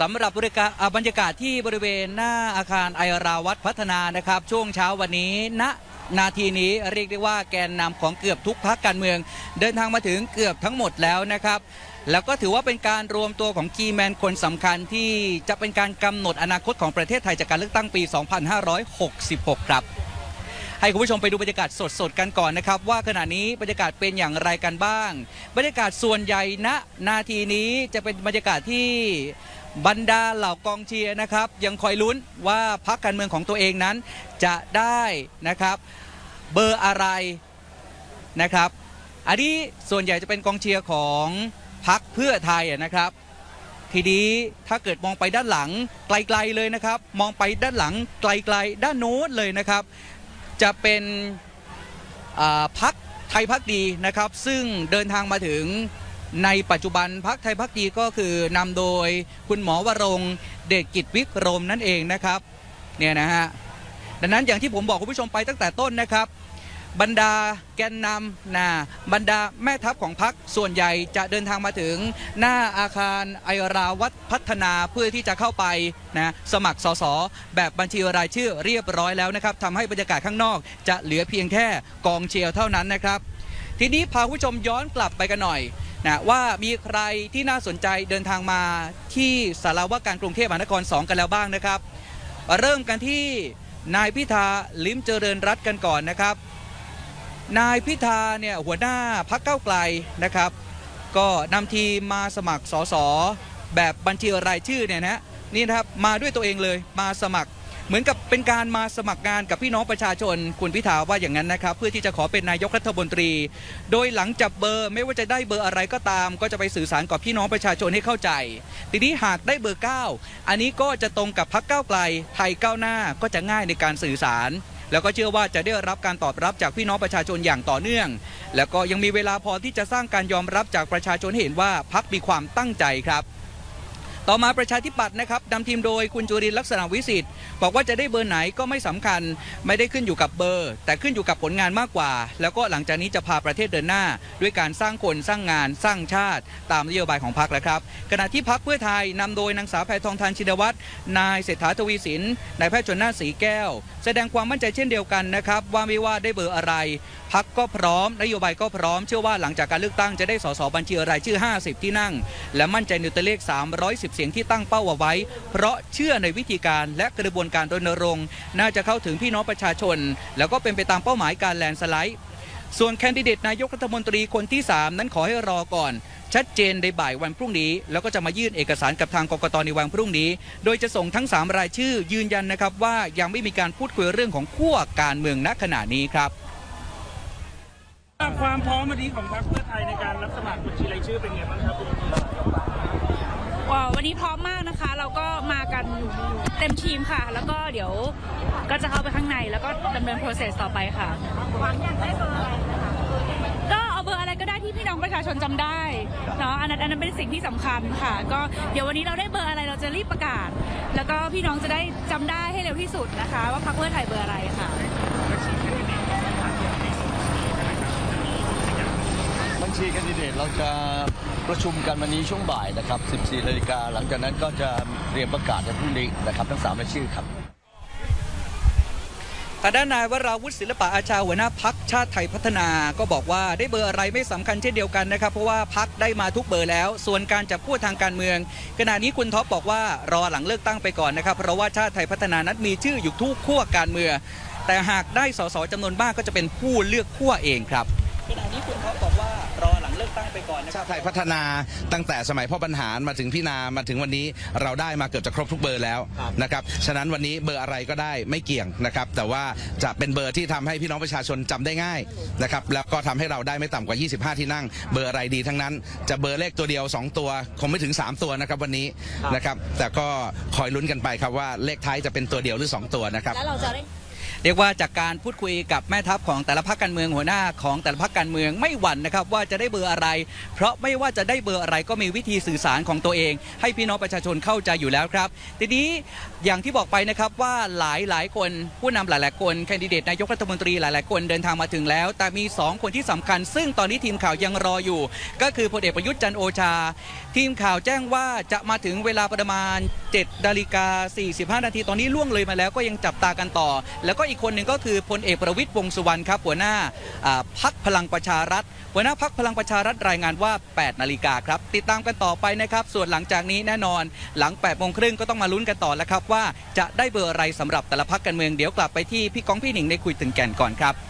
สำหรับบริการบรรยากาศที่บริเวณหน้าอาคารไอราวัดพัฒนานะครับ ช่วงเช้าวันนี้ณนาทีนี้เรียกได้ว่าแกนนำของเกือบทุกพักการเมือง เดินทางมาถึงเกือบทั้งหมดแล้วนะครับ แล้วก็ถือว่าเป็นการรวมตัวของกีแมนคนสำคัญที่จะเป็นการกำหนดอนาคตของประเทศไทยจากการเลือกตั้งปี 2566 ครับ ให้คุณผู้ชมไปดูบรรยากาศสดๆกันก่อนนะครับ ว่าขณะนี้บรรยากาศเป็นอย่างไรกันบ้าง บรรยากาศส่วนใหญ่ณนาทีนี้จะเป็นบรรยากาศที่ บรรดาเหล่ากองเชียร์นะครับ ยังคอยลุ้นว่าพรรคการเมืองของตัวเองนั้น จะได้นะครับเบอร์อะไรนะครับ อันนี้ส่วนใหญ่จะเป็นกองเชียร์ของพรรคเพื่อไทยนะครับ ทีนี้ถ้าเกิดมองไปด้านหลังไกลๆเลยนะครับ มองไปด้านหลังไกลๆ ด้านโน้นเลยนะครับ จะเป็นพักไทยพักดีนะครับ ซึ่งเดินทางมาถึง ในปัจจุบันพักไทยพักดีก็คือนำโดยคุณหมอวรงเดชกิจวิกรมนั่นเองนะครับเนี่ยนะฮะดังนั้นอย่างที่ผมบอกคุณผู้ชมไปตั้งแต่ต้นนะครับ บรรดาแกนนำนะบรรดาแม่ทัพของพักส่วนใหญ่จะเดินทางมาถึงหน้าอาคารไอราวัดพัฒนาเพื่อที่จะเข้าไปนะสมัครสสแบบบัญชีรายชื่อเรียบร้อยแล้วนะครับทำให้บรรยากาศข้างนอก จะเหลือเพียงแค่กองเชียร์เท่านั้นนะครับ ทีนี้พาคุณผู้ชมย้อนกลับไปกันหน่อย นะว่ามีใครที่น่าสนใจเดินทางมาที่สารวาการกรุงเทพมหานคร 2 กันแล้วบ้างนะครับ เริ่มกันที่นายพิธาลิ้มเจริญรัตกันก่อนนะครับ นายพิธาเนี่ยหัวหน้าพักเก้าไกลนะครับ ก็นำทีมมาสมัครสสแบบบัญชีรายชื่อเนี่ยนะนี่นะครับมาด้วยตัวเองเลยมาสมัคร เหมือนกับเป็นการมาสมัครงานกับพี่น้องประชาชน คุณพิธาว่าอย่างนั้นนะครับ เพื่อที่จะขอเป็นนายกรัฐมนตรี โดยหลังจับเบอร์ไม่ว่าจะได้เบอร์อะไรก็ตาม ก็จะไปสื่อสารกับพี่น้องประชาชนให้เข้าใจ ทีนี้หากได้เบอร์ 9 อันนี้ก็จะตรงกับพักก้าวไกลไทยก้าวหน้าก็จะง่ายในการสื่อสาร แล้วก็เชื่อว่าจะได้รับการตอบรับจากพี่น้องประชาชนอย่างต่อเนื่อง แล้วก็ยังมีเวลาพอที่จะสร้างการยอมรับจากประชาชนเห็นว่าพักมีความตั้งใจครับ ต่อมาประชาธิปัตย์นะครับนำทีมโดยคุณจุรินลักษณะวิสิทธิ์บอกว่าจะได้เบอร์ไหนก็ไม่สำคัญ ไม่ได้ขึ้นอยู่กับเบอร์ แต่ขึ้นอยู่กับผลงานมากกว่า แล้วก็หลังจากนี้จะพาประเทศเดินหน้า ด้วยการสร้างคนสร้างงาน สร้างชาติ ตามนโยบายของพรรคแล้วครับขณะที่พรรคเพื่อไทยนำโดยนางสาวแพทองทานชินวัตรนายเศรษฐาทวีสินนายแพทย์ชนน่าสีแก้วแสดงความมั่นใจเช่นเดียวกันนะครับว่าไม่ว่าได้เบอร์อะไรพักก็พร้อมนโยบายก็พร้อมเชื่อว่าหลังจากการเลือกตั้งจะได้สสบัญชีรายชื่อ 50 ที่นั่ง และมั่นใจในตัวเลข 310 เสียงที่ตั้งเป้าเอาไว้ เพราะเชื่อในวิธีการและกระบวนการรณรงค์ น่าจะเข้าถึงพี่น้องประชาชน แล้วก็เป็นไปตามเป้าหมายการแลนสไลด์ส่วนแคนดิเดตนายกรัฐมนตรีคนที่ 3 นั้นขอให้รอก่อน ชัดเจนในบ่ายวันพรุ่งนี้ แล้วก็จะมายื่นเอกสารกับทางกกตในวันพรุ่งนี้ โดยจะส่งทั้ง 3 รายชื่อยืนยันนะครับว่ายังไม่มีการพูดคุยเรื่องของขั้วการเมืองณขณะนี้ครับความพร้อมวันนี้ของพรรคเพื่อไทยในการรับสมัครบัญชีรายชื่อเป็นไงบ้างครับว้าววันนี้พร้อมมากนะคะ เราก็มากันเต็มทีมค่ะ แล้วก็เดี๋ยวก็จะเข้าไปข้างในแล้วก็ดำเนิน process ต่อไปค่ะหวังอยากได้เบอร์ น้องประชาชนจำได้เนาะอันนั้นอันนั้นเป็นสิ่งที่สำคัญค่ะ ก็เดี๋ยววันนี้เราได้เบอร์อะไรเราจะรีบประกาศ แล้วก็พี่น้องจะได้จำได้ให้เร็วที่สุดนะคะ ว่าพรรคเพื่อไทยเบอร์อะไรค่ะบัญชีแคนดิเดตเราจะประชุมกันวันนี้ช่วงบ่ายนะครับ 14นาฬิกาหลังจากนั้นก็จะเตรียมประกาศในพรุ่งนี้นะครับทั้งสามรายชื่อครับ แต่ด้านนายวราวุฒิศิลปะอาชาหัวหน้าพักชาติไทยพัฒนาก็บอกว่าได้เบอร์อะไรไม่สำคัญเช่นเดียวกันนะครับเพราะว่าพักได้มาทุกเบอร์แล้ว ส่วนการจับคู่ทางการเมือง ขณะนี้คุณท็อปบอกว่ารอหลังเลือกตั้งไปก่อนนะครับเพราะว่าชาติไทยพัฒนานั้นมีชื่ออยู่ทุกขั้วการเมืองแต่หากได้สสจำนวนมากก็จะเป็นผู้เลือกขั้วเองครับขณะนี้คุณท็อปบอก เลือกตั้งไปก่อนนะคชารับติไทยพัฒนาตั้งแต่สมัยพ่อบรรหารมาถึงพี่นามาถึงวันนี้เราได้มาเกือบจะครบทุกเบอร์แล้วนะครับฉะนั้นวันนี้เบอร์อะไรก็ได้ไม่เกี่ยงนะครับ แต่ว่าจะเป็นเบอร์ที่ทำให้พี่น้องประชาชนจำได้ง่ายนะครับแล้วก็ทำให้เราได้ไม่ต่ำกว่า 25 ที่นั่ง เบอร์อะไรดีทั้งนั้น จะเบอร์เลขตัวเดียว 2 ตัว คงไม่ถึง 3 ตัวนะครับวันนี้นะครับแต่ก็คอยลุ้นกันไปครับว่าเลขท้ายจะเป็นตัวเดียวหรือ 2 ตัวนะครับ แล้วเราจะได้ เรียกว่าจากการพูดคุยกับแม่ทัพของแต่ละพักการเมืองหัวหน้าของแต่ละพักการเมืองไม่หวั่นนะครับว่าจะได้เบอร์อะไร เพราะไม่ว่าจะได้เบอร์อะไรก็มีวิธีสื่อสารของตัวเอง ให้พี่น้องประชาชนเข้าใจอยู่แล้วครับ ทีนี้อย่างที่บอกไปนะครับว่าหลายหลายคนผู้นำหลายๆคนแคนดิเดตนายกรัฐมนตรีหลายๆ คนเดินทางมาถึงแล้ว แต่มี 2 คนที่สำคัญ ซึ่งตอนนี้ทีมข่าวยังรออยู่ ก็คือพลเอกประยุทธ์จันโอชา ทีมข่าวแจ้งว่าจะมาถึงเวลาประมาณ7นาฬิกา45นาทีตอนนี้ล่วงเลยมาแล้วก็ยังจับตากันต่อ แล้วก็อีกคนหนึ่งก็คือพลเอกประวิตยวงษ์สุวรรณครับหัวหน้าพักพลังประชารัฐ หัวหน้าพักพลังประชารัฐรายงานว่า 8 นาฬิกาครับ ติดตามกันต่อไปนะครับ ส่วนหลังจากนี้แน่นอน หลัง8โมงครึ่งก็ต้องมาลุ้นกันต่อแล้วครับ ว่าจะได้เบอร์อะไรสำหรับแต่ละพักการเมืองเดี๋ยวกลับไปที่พี่ก้องพี่หนิงในคุยถึงแก่นก่อนครับ